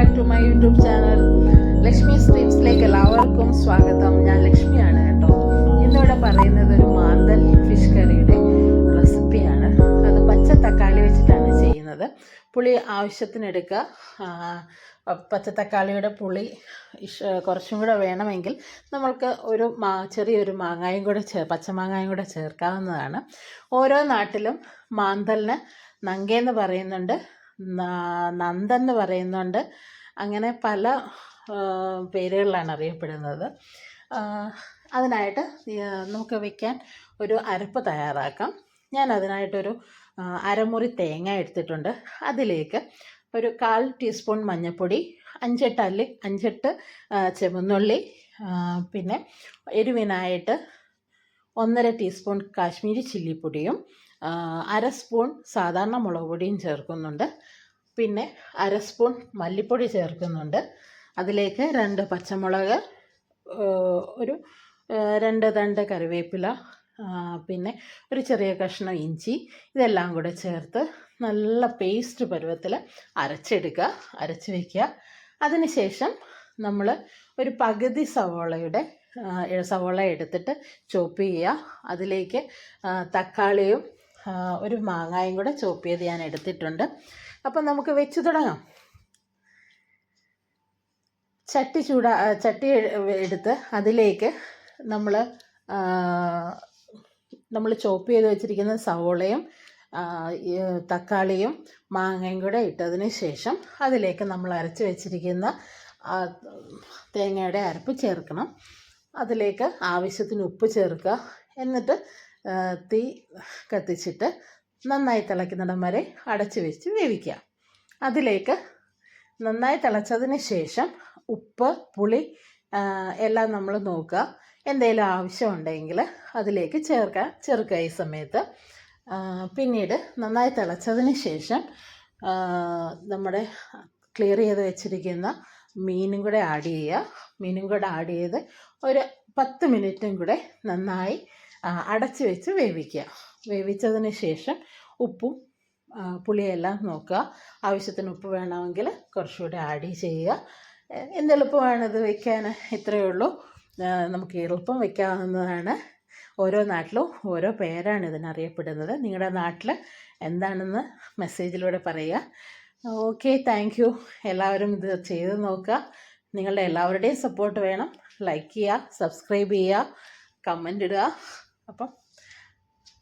Back to my YouTube channel Lakshmi സ്ട്രീംസിലേക്ക് എല്ലാവർക്കും സ്വാഗതം. ഞാൻ ലക്ഷ്മിയാണ് കേട്ടോ. ഇന്നിവിടെ പറയുന്നത് ഒരു മാന്തൽ ഫിഷ് കറിയുടെ റെസിപ്പിയാണ് അത് പച്ച തക്കാളി വെച്ചിട്ടാണ് ചെയ്യുന്നത്. പുളി ആവശ്യത്തിനെടുക്കുക. പച്ച തക്കാളിയുടെ പുളി കുറച്ചും കൂടെ വേണമെങ്കിൽ നമ്മൾക്ക് ഒരു മാ ചെറിയൊരു മാങ്ങായും കൂടെ ചേ പച്ചമാങ്ങായും കൂടെ ചേർക്കാവുന്നതാണ്. ഓരോ നാട്ടിലും മാന്തലിന് നങ്കയെന്ന് പറയുന്നുണ്ട്. നന്ദെന്ന് പറയുന്നുണ്ട്. അങ്ങനെ പല പേരുകളിലാണ് അറിയപ്പെടുന്നത്. അതിനായിട്ട് നമുക്ക് വയ്ക്കാൻ ഒരു അരപ്പ് തയ്യാറാക്കാം. ഞാൻ അതിനായിട്ടൊരു അരമുറി തേങ്ങ എടുത്തിട്ടുണ്ട്. അതിലേക്ക് ഒരു കാൽ ടീസ്പൂൺ മഞ്ഞൾപ്പൊടി അഞ്ചെട്ട് അല്ലി അഞ്ചെട്ട് ആ, പിന്നെ എരിവിനായിട്ട് ഒന്നര ടീസ്പൂൺ കാശ്മീരി ചില്ലിപ്പൊടിയും അര സ്പൂൺ സാധാരണ മുളക് പൊടിയും ചേർക്കുന്നുണ്ട്. പിന്നെ അര സ്പൂൺ മല്ലിപ്പൊടി ചേർക്കുന്നുണ്ട്. അതിലേക്ക് രണ്ട് പച്ചമുളക് ഒരു രണ്ട് തണ്ട് കറിവേപ്പില പിന്നെ ഒരു ചെറിയ കഷ്ണം ഇഞ്ചി ഇതെല്ലാം കൂടെ ചേർത്ത് നല്ല പേസ്റ്റ് പരുവത്തിൽ അരച്ചെടുക്കുക അരച്ച് വയ്ക്കുക അതിനുശേഷം നമ്മൾ ഒരു പകുതി സവോളയുടെ സവോള എടുത്തിട്ട് ചോപ്പ് ചെയ്യുക. അതിലേക്ക് തക്കാളിയും ഒരു മാങ്ങായും കൂടെ ചോപ്പ് ചെയ്ത് ഞാൻ എടുത്തിട്ടുണ്ട്. അപ്പം നമുക്ക് വെച്ച് തുടങ്ങാം. ചട്ടി ചൂടാ ചട്ടി എടുത്ത് അതിലേക്ക് നമ്മൾ നമ്മൾ ചോപ്പ് ചെയ്ത് വെച്ചിരിക്കുന്ന സവോളയും തക്കാളിയും മാങ്ങയും കൂടെ ഇട്ടതിന് ശേഷം അതിലേക്ക് നമ്മൾ അരച്ച് വെച്ചിരിക്കുന്ന തേങ്ങയുടെ അരപ്പ് ചേർക്കണം. അതിലേക്ക് ആവശ്യത്തിന് ഉപ്പ് ചേർക്കുക. എന്നിട്ട് തീ കത്തിച്ചിട്ട് നന്നായി തിളയ്ക്കുന്നിടം വരെ അടച്ച് വെച്ച് വേവിക്കുക. അതിലേക്ക് നന്നായി തിളച്ചതിന് ശേഷം ഉപ്പ് പുളി എല്ലാം നമ്മൾ നോക്കുക. എന്തെങ്കിലും ആവശ്യമുണ്ടെങ്കിൽ അതിലേക്ക് ചേർക്കുക ചേർക്കുക ഈ സമയത്ത്. പിന്നീട് നന്നായി തിളച്ചതിന് ശേഷം നമ്മുടെ ക്ലിയർ ചെയ്ത് വെച്ചിരിക്കുന്ന മീനും കൂടെ ആഡ് ചെയ്യുക. മീനും കൂടെ ആഡ് ചെയ്ത് ഒരു പത്ത് മിനിറ്റും കൂടെ നന്നായി അടച്ചു വെച്ച് വേവിക്കുക. വേവിച്ചതിന് ശേഷം ഉപ്പും പുളിയെല്ലാം നോക്കുക. ആവശ്യത്തിന് ഉപ്പ് വേണമെങ്കിൽ കുറച്ചുകൂടെ ആഡ് ചെയ്യുക. എന്തെളുപ്പമാണ് ഇത് വയ്ക്കാൻ ഇത്രയേ ഉള്ളൂ. നമുക്ക് എളുപ്പം വയ്ക്കാവുന്നതാണ് ഓരോ നാട്ടിലും ഓരോ പേരാണ് ഇതിനറിയപ്പെടുന്നത് നിങ്ങളുടെ നാട്ടിൽ എന്താണെന്ന് മെസ്സേജിലൂടെ പറയുക. ഓക്കെ താങ്ക് യു എല്ലാവരും ഇത് ചെയ്ത് നോക്കുക. നിങ്ങളുടെ എല്ലാവരുടെയും സപ്പോർട്ട് വേണം. ലൈക്ക് ചെയ്യുക സബ്സ്ക്രൈബ് ചെയ്യുക കമന്റ് ഇടുക. അപ്പം